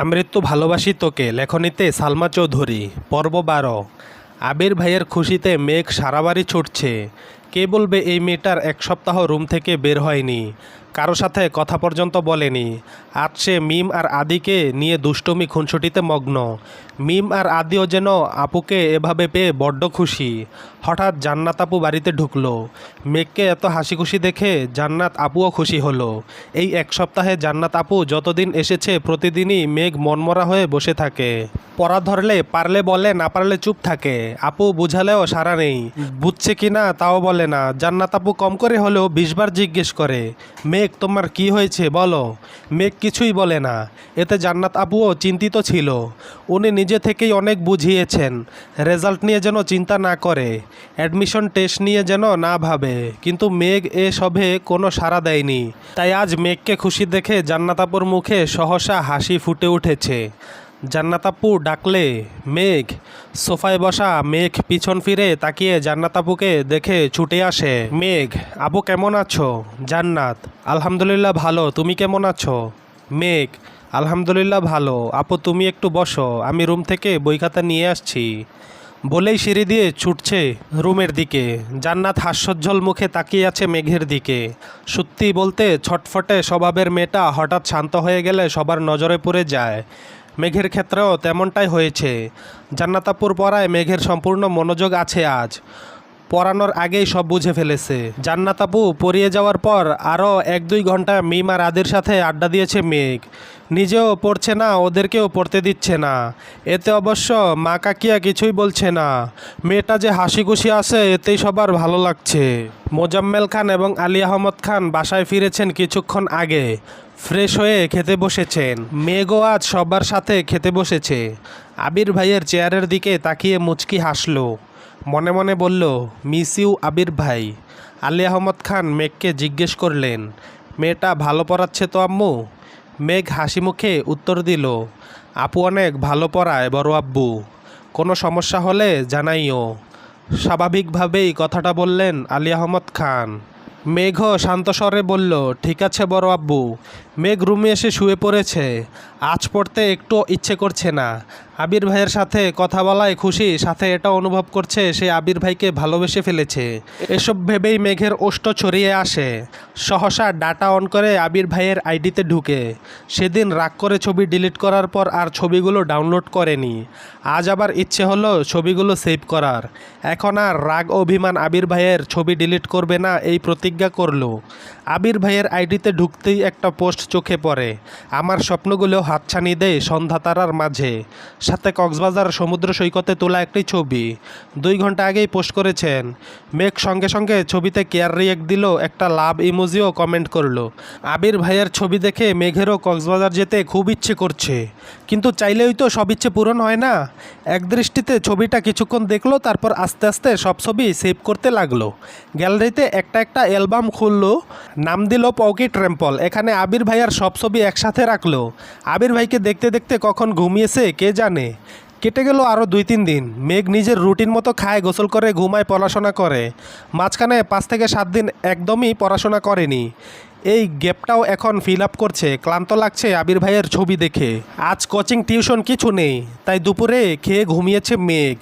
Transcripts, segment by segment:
আমৃত্যু ভালোবাসি তোকে, লেখনীতে সালমা চৌধুরী, পর্ব বারো। আবির ভাইয়ের খুশিতে মেঘ সারা বাড়ি ছুটছে। কে বলবে এই মেয়েটার এক সপ্তাহ রুম থেকে বের হয়নি? কারও সাথে কথা পর্যন্ত বলেনি। আজ সে মিম আর আদিকে নিয়ে দুষ্টমি খুনসুটিতে মগ্ন। মিম আর আদিও যেন আপুকে এভাবে পেয়ে বড্ড খুশি। হঠাৎ জান্নাত আপু বাড়িতে ঢুকলো। মেঘকে এত হাসি খুশি দেখে জান্নাত আপুও খুশি হলো। এই এক সপ্তাহে জান্নাত আপু যতদিন এসেছে প্রতিদিনই মেঘ মনমরা হয়ে বসে থাকে। পড়া ধরলে পারলে বলে, না পারলে চুপ থাকে। আপু বুঝালেও সারা নেই। বুঝছে কি না তাও বলে না। জান্নাত আপু কম করে হলেও বিশবার জিজ্ঞেস করে। মেঘ তোমার কি হয়েছে বলো। মেঘ কিছুই বলে না। এতে জান্নাত আবুও চিন্তিত ছিল। উনি নিজে থেকেই অনেক বুঝিয়েছেন, রেজাল্ট নিয়ে যেন চিন্তা না করে, অ্যাডমিশন টেস্ট নিয়ে যেন না ভাবে। কিন্তু মেঘ এ সবে কোনো সাড়া দেয়নি। তাই আজ মেঘকে খুশি দেখে জান্নাত আপুর মুখে সহসা হাসি ফুটে উঠেছে। জান্নাত আপু ডাকলে মেঘ, সোফায় বসা মেঘ পিছন ফিরে তাকিয়ে জান্নাত আপুকে দেখে ছুটে আসে। মেঘ আপু কেমন আছো? জান্নাত। আলহামদুলিল্লাহ ভালো, তুমি কেমন আছো? মেঘ, আলহামদুলিল্লাহ ভালো। আপু, তুমি একটু বসো, আমি রুম থেকে বই খাতা নিয়ে আসছি। বলেই সিঁড়ি দিয়ে ছুটছে রুমের দিকে। জান্নাত হাস্যজ্জ্বল মুখে তাকিয়ে আছে মেঘের দিকে। সত্যি বলতে ছটফটে স্বভাবের মেয়েটা হঠাৎ শান্ত হয়ে গেলে সবার নজরে পড়ে যায়। মেঘের ক্ষেত্রেও তেমনটাই হয়েছে। জান্নাতাপুর পড়ায় মেঘের সম্পূর্ণ মনোযোগ আছে আজ। পড়ানোর আগেই সব বুঝে ফেলেছে। জান্নাতাপু পড়িয়ে যাওয়ার পর আরও এক দুই ঘণ্টা মিম আর আদির সাথে আড্ডা দিয়েছে মেঘ। নিজেও পড়ছে না, ওদেরকেও পড়তে দিচ্ছে না। এতে অবশ্য মা কাকিয়া কিছুই বলছে না। মেয়েটা যে হাসি খুশি আছে, এতেই সবার ভালো লাগছে। মোজাম্মেল খান এবং আলী আহমদ খান বাসায় ফিরেছেন কিছুক্ষণ আগে। ফ্রেশ হয়ে খেতে বসেছেন। মেঘও আজ সবার সাথে খেতে বসেছে। আবির ভাইয়ের চেয়ারের দিকে তাকিয়ে মুচকি হাসলো। মনে মনে বলল, মিস ইউ আবির ভাই। আলী আহমদ খান মেঘকে জিজ্ঞেস করলেন, মেয়েটা ভালো পড়াচ্ছে তো আম্মু? মেঘ হাসি মুখে উত্তর দিল, আপু অনেক ভালো পড়ায়, বড় আব্বু। কোনো সমস্যা হলে জানাইও। স্বাভাবিকভাবেই কথাটা বললেন আলী আহমদ খান। মেঘ শান্ত স্বরে বলল, ঠিক আছে বড় আব্বু। মেঘ রুমে এসে শুয়ে পড়েছে। আজ পড়তে একটু ইচ্ছে করছে না। আবির ভাইয়ের সাথে কথা বলায় খুশি, সাথে এটা অনুভব করছে সে আবির ভাইকে ভালোবেসে ফেলেছে। এসব ভেবেই মেঘের ওষ্ঠ ছড়িয়ে আসে। সহসা ডাটা অন করে আবির ভাইয়ের আইডিতে ঢুকে। সেদিন রাগ করে ছবি ডিলিট করার পর আর ছবিগুলো ডাউনলোড করেনি। আজ আবার ইচ্ছে হলো ছবিগুলো সেভ করার। এখন আর রাগ অভিমান আবির ভাইয়ের ছবি ডিলিট করবে না এই প্রতিজ্ঞা করল। আবির ভাইয়ের আইডিতে ঢুকতেই একটা পোস্ট চোখে পড়ে। আমার স্বপ্নগুলো হাতছানি দেয় সন্ধ্যা তারার মাঝে। সাথে কক্সবাজার সমুদ্র সৈকতে তোলা একটি ছবি। দুই ঘণ্টা আগেই পোস্ট করেছেন। মেঘ সঙ্গে সঙ্গে ছবিতে কেয়ার রিয়েক্ট দিল একটা লাভ ইমোজিও কমেন্ট করল। আবির ভাইয়ের ছবি দেখে মেঘেরও কক্সবাজার যেতে খুব ইচ্ছে করছে। কিন্তু চাইলেই তো সব ইচ্ছে পূরণ হয় না। এক দৃষ্টিতে ছবিটা কিছুক্ষণ দেখল, তারপর আস্তে আস্তে সব ছবি সেভ করতে লাগল। গ্যালারিতে একটা একটা অ্যালবাম খুললো। নাম দিল পকি ট্রেম্পল এখানে আবির ভাইয়ার সব ছবি একসাথে রাখল। আবির ভাইকে দেখতে দেখতে কখন ঘুমিয়েছে, কে জানে? কেটে গেল আরও দুই তিন দিন। মেঘ নিজের রুটিন মতো খায়, গোসল করে, ঘুমায়, পড়াশোনা করে। মাঝখানে পাঁচ থেকে সাত দিন একদমই পড়াশোনা করেনি। এই গ্যাপটাও এখন ফিল আপ করছে। ক্লান্ত লাগছে আবির ভাইয়ের ছবি দেখে। আজ কোচিং, টিউশন কিছু নেই, তাই দুপুরে খেয়ে ঘুমিয়েছে মেঘ।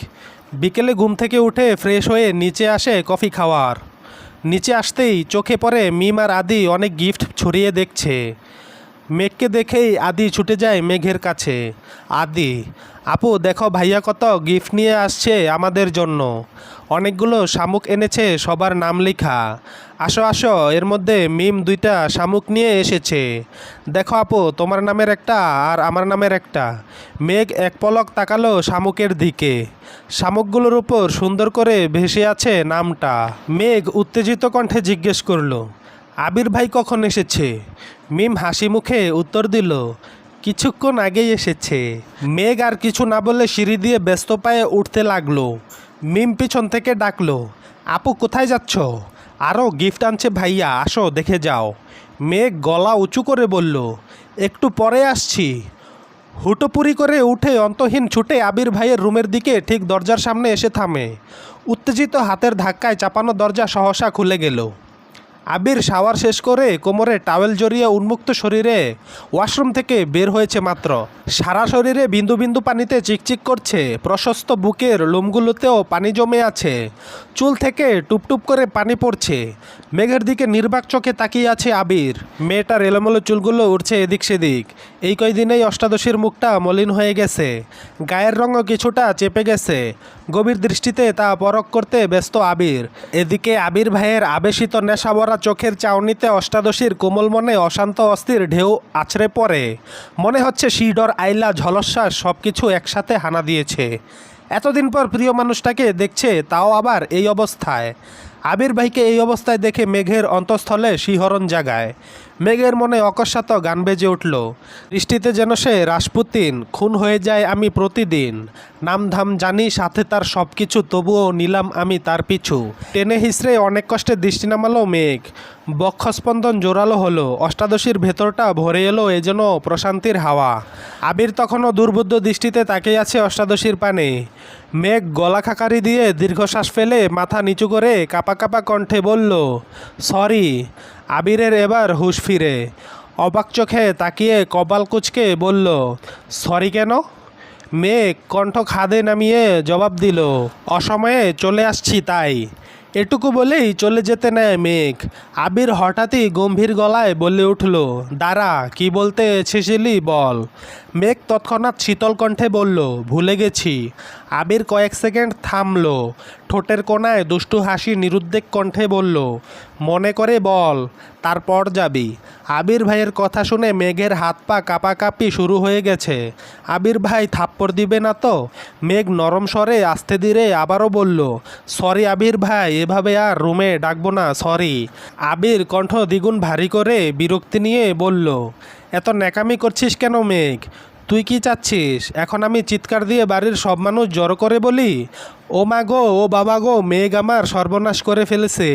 বিকেলে ঘুম থেকে উঠে ফ্রেশ হয়ে নিচে আসে কফি খাওয়ার। নিচে আসতেই চোখে পড়ে মিম আর আদি অনেক গিফট ছড়িয়ে দেখছে। মেঘকে দেখেই আদি ছুটে যায় মেঘের কাছে। আদি, আপু, দেখো ভাইয়া কত গিফট নিয়ে আসছে আমাদের জন্য। অনেকগুলো শামুক এনেছে, সবার নাম লেখা। আসো আসো, এর মধ্যে মিম দুইটা শামুক নিয়ে এসেছে। দেখো আপু, তোমার নামের একটা আর আমার নামের একটা। মেঘ এক পলক তাকালো শামুকের দিকে। শামুকগুলোর উপর সুন্দর করে ভেসে আছে নামটা। মেঘ উত্তেজিত কণ্ঠে জিজ্ঞেস করল আবির ভাই কখন এসেছে? মিম হাসি মুখে উত্তর দিল, কিছুক্ষণ আগেই এসেছে। মেঘ আর কিছু না বলে সিঁড়ি দিয়ে ব্যস্ত পায়ে উঠতে লাগল। মিম পিছন থেকে ডাকলো, আপু, কোথায় যাচ্ছ? আরও গিফট আনছে ভাইয়া, আসো, দেখে যাও। মেঘ গলা উঁচু করে বলল, একটু পরে আসছি। হুটোপুরি করে উঠে অন্তহীন ছুটে আবির ভাইয়ের রুমের দিকে ঠিক দরজার সামনে এসে থামে। উত্তেজিত হাতের ধাক্কায় চাপানো দরজা সহসা খুলে গেল। আবির শাওয়ার শেষ করে কোমরে টাওয়েল জড়িয়ে উন্মুক্ত শরীরে ওয়াশরুম থেকে বের হয়েছে মাত্র। সারা শরীরে বিন্দু বিন্দু পানিতে চিকচিক করছে। প্রশস্ত বুকের লোমগুলোতেও পানি জমে আছে। চুল থেকে টুপটুপ করে পানি পড়ছে। মেঘের দিকে নির্বাক চোখে তাকিয়ে আছে আবির। মেয়েটার এলোমেলো চুলগুলো উঠছে এদিক সেদিক। এই কয়দিনেই অষ্টাদশীর মুখটা মলিন হয়ে গেছে। গায়ের রঙও কিছুটা চেপে গেছে। গভীর দৃষ্টিতে তা পরখ করতে ব্যস্ত আবির। এদিকে আবির ভাইয়ের আবেশিত নেশাভরা চোখের চাউনিতে অষ্টাদশীর কোমল মনে অশান্ত অস্থির ঢেউ আছড়ে পড়ে। মনে হচ্ছে শিডর আইলা ঝলস্বাস সব কিছু একসাথে হানা দিয়েছে। এতদিন পর প্রিয় মানুষটাকে দেখছে, তাও আবার এই অবস্থায়। আবির ভাইকে এই অবস্থায় দেখে মেঘের অন্তঃস্থলে শিহরণ জাগায়। মেঘের মনে অকস্মাত গান বেজে উঠল। বৃষ্টিতে যেন সে রাসপুতিন খুন হয়ে যায় আমি প্রতিদিন। নামধাম জানি সাথে তার সব কিছু তবুও নিলাম আমি তার পিছু। টেনে হিসড়ে অনেক কষ্টে দৃষ্টি নামালো মেঘ। বক্ষস্পন্দন জোরালো হলো, অষ্টাদশীর ভেতরটা ভরে এলো এ যেন প্রশান্তির হাওয়া। আবির তখনও দুর্বুদ্ধ দৃষ্টিতে তাকিয়ে আছে অষ্টাদশীর পানে। মেঘ গলা খাকারি দিয়ে দীর্ঘশ্বাস ফেলে মাথা নিচু করে কাপা কাপা কণ্ঠে বলল, সরি আবিরের এবার হুঁশ ফিরে। অবাক চোখে তাকিয়ে কপাল কুচকে বলল, সরি কেন? মেঘ কণ্ঠ খাদে নামিয়ে জবাব দিল, অসময়ে চলে আসছি তাই। এটুকু বলেই চলে যেতে নেয় মেঘ। আবির হঠাৎই গম্ভীর গলায় বলে উঠল, দাঁড়া, কি বলতে এসেছিলি বল? মেঘ তৎক্ষণাৎ শীতল কণ্ঠে বলল, ভুলে গেছি। আবির কয়েক সেকেন্ড থামলো। ঠোঁটের কোনায় দুষ্টু হাসি নিরুদ্বেগ কণ্ঠে বলল, মনে করে বল, তারপর যাবি। আবির ভাইয়ের কথা শুনে মেঘের হাত পা কাঁপাকাঁপি শুরু হয়ে গেছে। আবির ভাই থাপ্পড় দিবে না তো? মেঘ নরম স্বরে আস্তে ধীরে আবারও বলল, সরি আবির ভাই, এভাবে আর রুমে ডাকবো না, সরি। আবির কণ্ঠ দ্বিগুণ ভারী করে বিরক্তি নিয়ে বলল, এত ন্যাকামি করছিস কেন মেঘ? তুই কি চাচ্ছিস? এখন আমি চিৎকার দিয়ে বাড়ির সব মানুষ জড়ো করে বলি, ও মা গো, ও বাবা গো, মেঘ আমার সর্বনাশ করে ফেলেছে,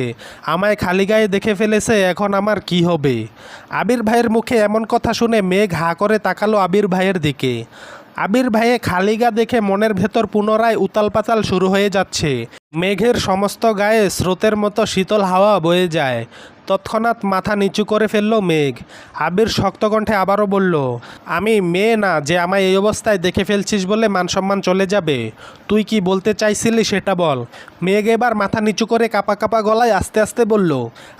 আমায় খালি গায়ে দেখে ফেলেছে, এখন আমার কি হবে? আবির ভাইয়ের মুখে এমন কথা শুনে মেঘ হা করে তাকালো আবির ভাইয়ের দিকে। আবির ভাইয়ে খালি গা দেখে মনের ভেতর পুনরায় উতাল পাতাল শুরু হয়ে যাচ্ছে। মেঘের সমস্ত গায়ে স্রোতের মতো শীতল হাওয়া বয়ে যায়। তৎক্ষণাৎ মাথা নিচু করে ফেলল মেঘ। আবির শক্ত কণ্ঠে আবারও বলল, আমি মেয়ে না, যে আমায় এই অবস্থায় দেখে ফেলছিস বলে মানসম্মান চলে যাবে। তুই কি বলতে চাইছিলি সেটা বল। মেঘ এবার মাথা নিচু করে কাপা কাপা গলায় আস্তে আস্তে বলল,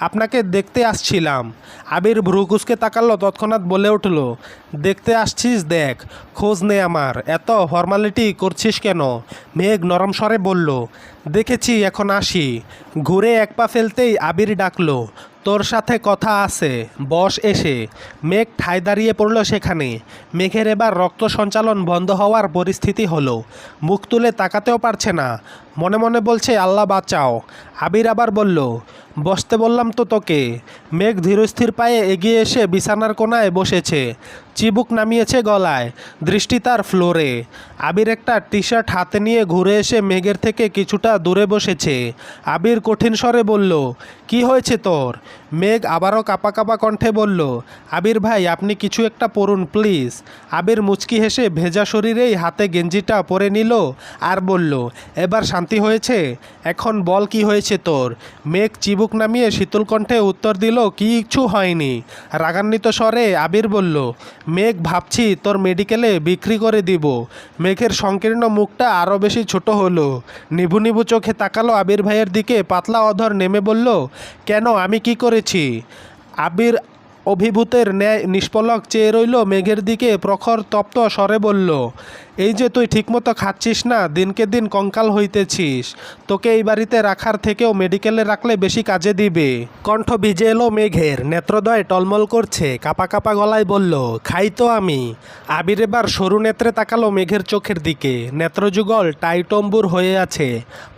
আপনাকে দেখতে আসছিলাম। আবির ভ্রুকুসকে তাকালো, তৎক্ষণাৎ বলে উঠল, দেখতে আসছিস দেখ, খোঁজ নে আমার, এত ফর্মালিটি করছিস কেন? মেঘ নরম স্বরে বলল, দেখেছি, এখন আসি। ঘুরে এক পা ফেলতেই আবির ডাকলো তোর সাথে কথা আছে, বস এসে। মেঘ ঠায় দাঁড়িয়ে পড়ল সেখানে। মেঘের এবার রক্ত সঞ্চালন বন্ধ হওয়ার পরিস্থিতি হলো। মুখ তুলে তাকাতেও পারছে না। মনে মনে বলছে, আল্লাহ বাঁচাও। আবির আবার বলল, বসতে বললাম তো তোকে। মেঘ ধীরস্থির পায়ে এগিয়ে এসে বিছানার কোনায় বসেছে। চিবুক নামিয়েছে গলায়, দৃষ্টি তার ফ্লোরে। আবির একটা টি শার্ট হাতে নিয়ে ঘুরে এসে মেঘের থেকে কিছুটা দূরে বসেছে। আবির কঠিন স্বরে বলল, কি হয়েছে তোর? মেঘ আবারও কাপা কাপা কণ্ঠে বলল, আবির ভাই, আপনি কিছু একটা পড়ুন, প্লিজ। আবির মুচকি হেসে ভেজা শরীরেই হাতে গেঞ্জিটা পরে নিল আর বলল, এবার শান্তি হয়েছে? এখন বল কি হয়েছে তোর? মেঘ চিবুক নামিয়ে শীতল কণ্ঠে উত্তর দিল কিছু হয়নি। রাগান্বিত স্বরে আবির বলল, মেঘ, ভাবছি তোর মেডিকেলে বিক্রি করে দিব। মেঘের সংকীর্ণ মুখটা আরও বেশি ছোট হলো। নিভু নিভু চোখে তাকালো আবির ভাইয়ের দিকে, পাতলা অধর নেমে বলল, কেন, আমি কি করেছি। আবির অভিভূতের ন্যায় নিষ্পলক চেয়ে রইল মেঘের দিকে প্রখর তপ্ত স্বরে বলল এই যে তুই ঠিকমতো খাচ্ছিস না, দিনকে দিন কঙ্কাল হইতেছিস, তোকে এই বাড়িতে রাখার থেকেও মেডিকেলে রাখলে বেশি কাজে দিবে। কণ্ঠ ভিজে এলো মেঘের, নেত্রদয় টলমল করছে, কাপা কাপা গলায় বলল, খাই তো আমি। আবির এবার সরু নেত্রে তাকালো মেঘের চোখের দিকে। নেত্রযুগল টাইটম্বুর হয়ে আছে।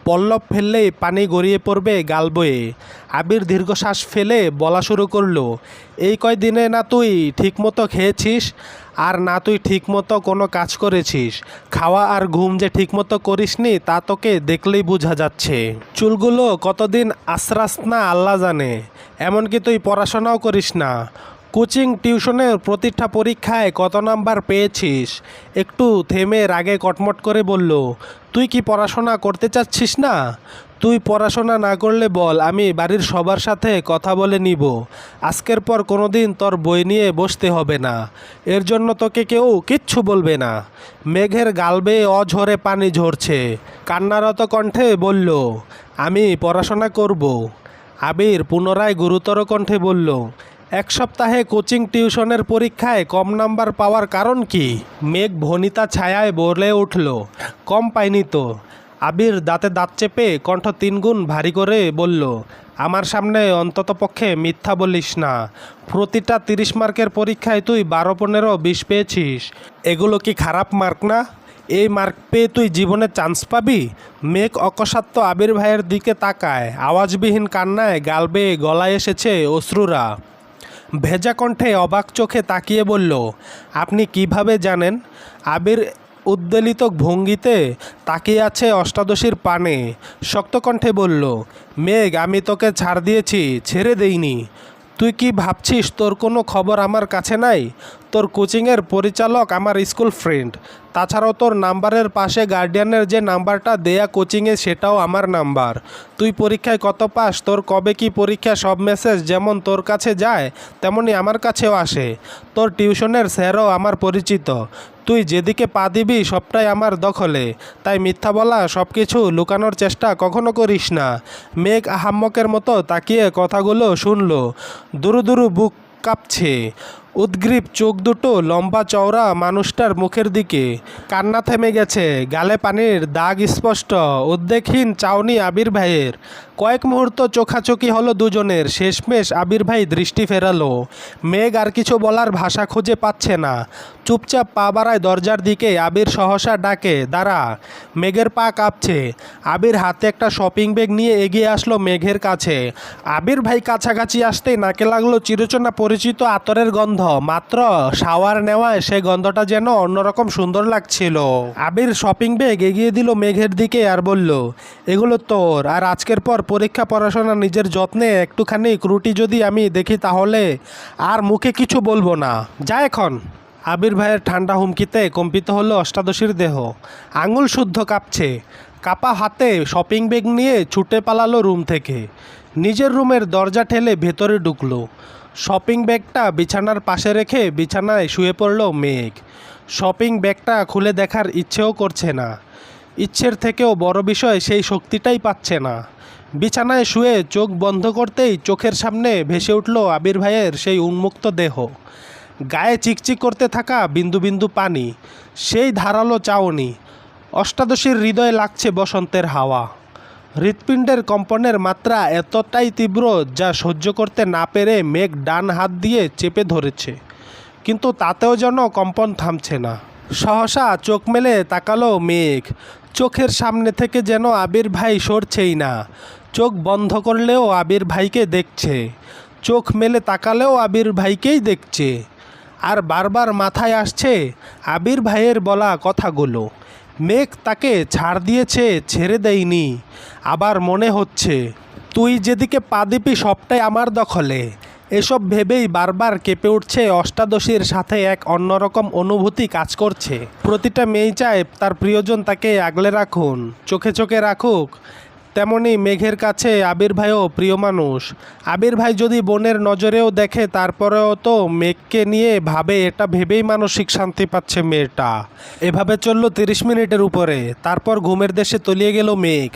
পল্লব ফেললেই পানি গড়িয়ে পড়বে গাল বয়ে। আবির দীর্ঘশ্বাস ফেলে বলা শুরু করল, এই কয়দিনে না তুই ঠিকমতো খেয়েছিস? আর না তুই ঠিকমতো কোনো কাজ করেছিস। খাওয়া আর ঘুম যে ঠিকমতো করিসনি, তা তোকে দেখলেই বোঝা যাচ্ছে। চুলগুলো কতদিন আশ্রাস না আল্লাহ জানে। এমনকি তুই পড়াশোনাও করিস না। কোচিং, টিউশনের প্রতিটা পরীক্ষায় কত নাম্বার পেয়েছিস? একটু থেমে রাগে কটমট করে বলল, তুই কি পড়াশোনা করতে চাচ্ছিস না? তুই পড়াশোনা না করলে বল, আমি বাড়ির সবার সাথে কথা বলে নিব। আজকের পর কোনোদিন তোর বই নিয়ে বসতে হবে না। এর জন্য তোকে কেউ কিচ্ছু বলবে না। মেঘের গাল বেয়ে অঝরে পানি ঝরছে। কান্নারত কণ্ঠে বলল, আমি পড়াশোনা করব। আবির পুনরায় গুরুতর কণ্ঠে বলল, এক সপ্তাহে কোচিং টিউশনের পরীক্ষায় কম নাম্বার পাওয়ার কারণ কি? মেঘ ভনিতা ছায়ায় বলে উঠল, কম পাইনি তো। আবির দাঁতে দাঁত চেপে কণ্ঠ তিনগুণ ভারী করে বলল, আমার সামনে অন্ততপক্ষে মিথ্যা বলিস না। প্রতিটা তিরিশ মার্কের পরীক্ষায় তুই বারো, পনেরো, বিশ পেয়েছিস। এগুলো কি খারাপ মার্ক না? এই মার্ক পেয়ে তুই জীবনে চান্স পাবি? মেঘ অকস্মাত্ত আবির ভাইয়ের দিকে তাকায়। আওয়াজবিহীন কান্নায় গাল বেয়ে গলায় এসেছে অশ্রুরা। ভেজা কণ্ঠে অবাক চোখে তাকিয়ে বলল, আপনি কীভাবে জানেন? আবির উদ্বেলিত ভঙ্গিতে তাকিয়ে আছে অষ্টাদশীর পানে। শক্ত কণ্ঠে বলল, মেঘ, আমি তোকে ছাড় দিয়েছি, ছেড়ে দেইনি। তুই কি ভাবছিস তোর কোনো খবর আমার কাছে নাই? তোর কোচিংয়ের পরিচালক আমার স্কুল ফ্রেন্ড। তাছাড়াও তোর নাম্বারের পাশে গার্ডিয়ানের যে নাম্বারটা দেয়া কোচিংয়ে সেটাও আমার নাম্বার। তুই পরীক্ষায় কত পাস, তোর কবে কি পরীক্ষা, সব মেসেজ যেমন তোর কাছে যায়, তেমনি আমার কাছেও আসে। তোর টিউশনের স্যারও আমার পরিচিত। তুই যেদিকে পা দিবি সবটাই আমার দখলে। তাই মিথ্যা বলা সব কিছু লুকানোর চেষ্টা কখনো করিস না। মেঘ আহাম্মকের মতো তাকিয়ে কথাগুলো শুনল। দুরু দুরু বুক কাঁপছে। উদ্গ্রীব চোখ দুটো লম্বা চওড়া মানুষটার মুখের দিকে। কান্না থেমে গেছে। গালে পানির দাগ স্পষ্ট। উদ্বেগহীন চাউনি আবির ভাইয়ের। কয়েক মুহূর্ত চোখাচোখি হলো দুজনের। শেষমেশ আবির ভাই দৃষ্টি ফেরালো। মেঘ আর কিছু বলার ভাষা খুঁজে পাচ্ছে না। চুপচাপ পা বাড়ায় দরজার দিকে। আবির সহসা ডাকে, দাঁড়া। মেঘের পা কাঁপছে। আবির হাতে একটা শপিং ব্যাগ নিয়ে এগিয়ে আসলো মেঘের কাছে। আবির ভাই কাছাকাছি আসতেই নাকে লাগল চিরচনা পরিচিত আতরের গন্ধ, মাত্র শাওয়ার নেওয়ায় সে গন্ধটা যেন অন্যরকম সুন্দর লাগছিল। আবির শপিং ব্যাগ এগিয়ে দিল মেঘের দিকে আর বলল, এগুলো তোর, আর আজকের পর পরীক্ষা পড়াশোনা নিজের যত্নে একটুখানি ক্রুটি যদি আমি দেখি তাহলে আর মুখে কিছু বলব না। যা এখন। আবির ভাইয়ের ঠান্ডা হুমকিতে কম্পিত হলো অষ্টাদশীর দেহ। আঙুল শুদ্ধ কাঁপছে। কাপা হাতে শপিং ব্যাগ নিয়ে ছুটে পালালো রুম থেকে। নিজের রুমের দরজা ঠেলে ভেতরে ঢুকলো। শপিং ব্যাগটা বিছানার পাশে রেখে বিছানায় শুয়ে পড়ল মেঘ। শপিং ব্যাগটা খুলে দেখার ইচ্ছেও করছে না। ইচ্ছের থেকেও বড় বিষয় সেই শক্তিটাই পাচ্ছে না। বিছানায় শুয়ে চোখ বন্ধ করতেই চোখের সামনে ভেসে উঠল আবির ভাইয়ের সেই উন্মুক্ত দেহ। গায়ে চিকচিক করতে থাকা বিন্দু বিন্দু পানি, সেই ধারালো চাউনি, অষ্টাদশীর হৃদয়ে লাগছে বসন্তের হাওয়া। হৃৎপিণ্ডের কম্পনের মাত্রা এতটাই তীব্র যা সহ্য করতে না পেরে মেঘ ডান হাত দিয়ে চেপে ধরেছে। কিন্তু তাতেও যেন কম্পন থামছে না। সহসা চোখ মেলে তাকালো মেঘ। চোখের সামনে থেকে যেন আবির ভাই সরছেই না। চোখ বন্ধ করলেও আবির ভাইকে দেখছে। চোখ মেলে তাকালেও আবির ভাইকেই দেখছে। আর বারবার মাথায় আসছে আবির ভাইয়ের বলা কথাগুলো। মেঘ তাকে ছাড় দিয়েছে, ছেড়ে দেয়নি। আবার মনে হচ্ছে, তুই যেদিকে পা দিবি সবটাই আমার দখলে। এসব ভেবেই বারবার কেঁপে উঠছে অষ্টাদশীর সাথে এক অন্যরকম অনুভূতি কাজ করছে। প্রতিটা মেয়ে চায় তার প্রিয়জন তাকে আগলে রাখুন। চোখে চোখে রাখুক তেমনি মেঘের কাছে আবির ভাইও প্রিয় মানুষ। আবির ভাই যদি বোনের নজরেও দেখে, তারপরেও তো মেঘকে নিয়ে ভাবে, এটা ভেবেই মানসিক শান্তি পাচ্ছে মেয়েটা। এভাবে চলল তিরিশ মিনিটের উপরে। তারপর ঘুমের দেশে তলিয়ে গেল মেঘ।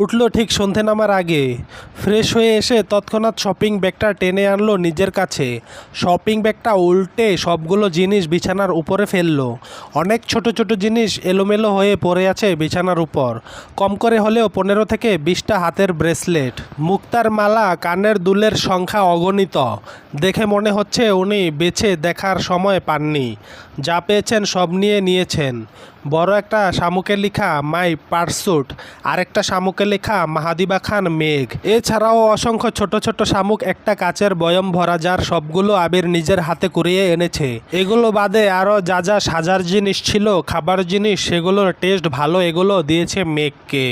উঠল ঠিক সন্ধে নামার আগে। ফ্রেশ হয়ে এসে তৎক্ষণাৎ শপিং ব্যাগটা টেনে আনলো নিজের কাছে। শপিং ব্যাগটা উল্টে সবগুলো জিনিস বিছানার উপরে ফেলল। অনেক ছোট ছোট জিনিস এলোমেলো হয়ে পড়ে আছে বিছানার উপর। কম করে হলেও পনেরো থেকে বিশটা হাতের ব্রেসলেট। মুক্তার মালা কানের দুলের সংখ্যা অগণিত। দেখে মনে হচ্ছে উনি বেছে দেখার সময় পাননি। যা পেয়েছেন সব নিয়ে নিয়েছেন। বড় একটা শামুকে লেখা মাই পারসুট আর একটা শামুকে লেখা মাহাদিবা খান মেঘ। এছাড়াও অসংখ্য ছোট ছোট শামুক একটা কাচের বয়ম ভরা যার সবগুলো আবির নিজের হাতে কুড়িয়ে এনেছে। এগুলো বাদে আরও যা যা সাজার জিনিস ছিল, খাবার জিনিস, সেগুলোর টেস্ট ভালো এগুলো দিয়েছে মেঘকে।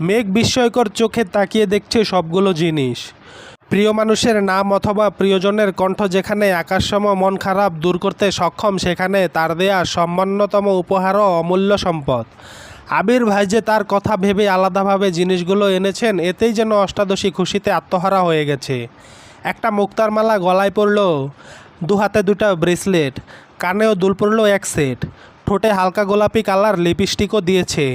মেঘ বিস্ময়কর চোখে তাকিয়ে দেখছে সবগুলো জিনিস। প্রিয় মানুষের নাম অথবা প্রিয়জনের কণ্ঠ যেখানে আকাশসম মন খারাপ দূর করতে সক্ষম, সেখানে তার দেয়া সম্মান্যতম উপহারও অমূল্য সম্পদ। আবির ভাই যে তার কথা ভেবে আলাদাভাবে জিনিসগুলো এনেছেন, এতেই যেন অষ্টাদশী খুশিতে আত্মহারা হয়ে গেছে। একটা মুক্তার মালা গলায় পড়ল, দু হাতে দুটা ব্রেসলেট, কানেও দুল পড়ল এক সেট। ঠোঁটে হালকা গোলাপি কালার লিপস্টিকও দিয়েছে।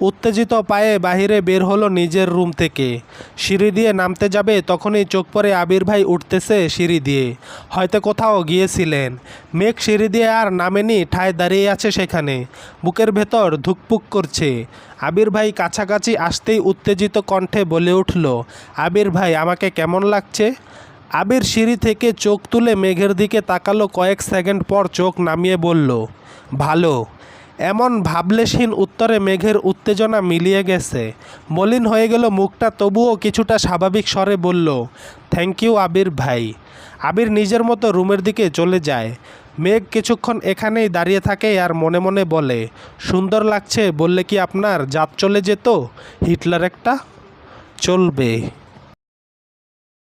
উত্তেজিত পায়ে বাহিরে বের হলো নিজের রুম থেকে। সিঁড়ি দিয়ে নামতে যাবে তখনই চোখ পরে আবির ভাই উঠতেছে সিঁড়ি দিয়ে। হয়তো কোথাও গিয়েছিলেন। মেঘ সিঁড়ি দিয়ে আর নামেনি, ঠায় দাঁড়িয়ে আছে সেখানে। বুকের ভেতর ধুকপুক করছে। আবির ভাই কাছাকাছি আসতেই উত্তেজিত কণ্ঠে বলে উঠল, আবির ভাই, আমাকে কেমন লাগছে? আবির সিঁড়ি থেকে চোখ তুলে মেঘের দিকে তাকালো কয়েক সেকেন্ড পর চোখ নামিয়ে বলল, ভালো। এমন ভাবলেশহীন উত্তরে মেঘের উত্তেজনা মিলিয়ে গেছে। মলিন হয়ে গেল মুখটা, তবুও কিছুটা স্বাভাবিক স্বরে বলল থ্যাংক ইউ আবির ভাই। আবির নিজের মতো রুমের দিকে চলে যায়। মেঘ কিছুক্ষণ এখানেই দাঁড়িয়ে থাকে আর মনে মনে বলে, সুন্দর লাগছে, বললে কি আপনার জাত চলে যেত? হিটলার একটা? চলবে।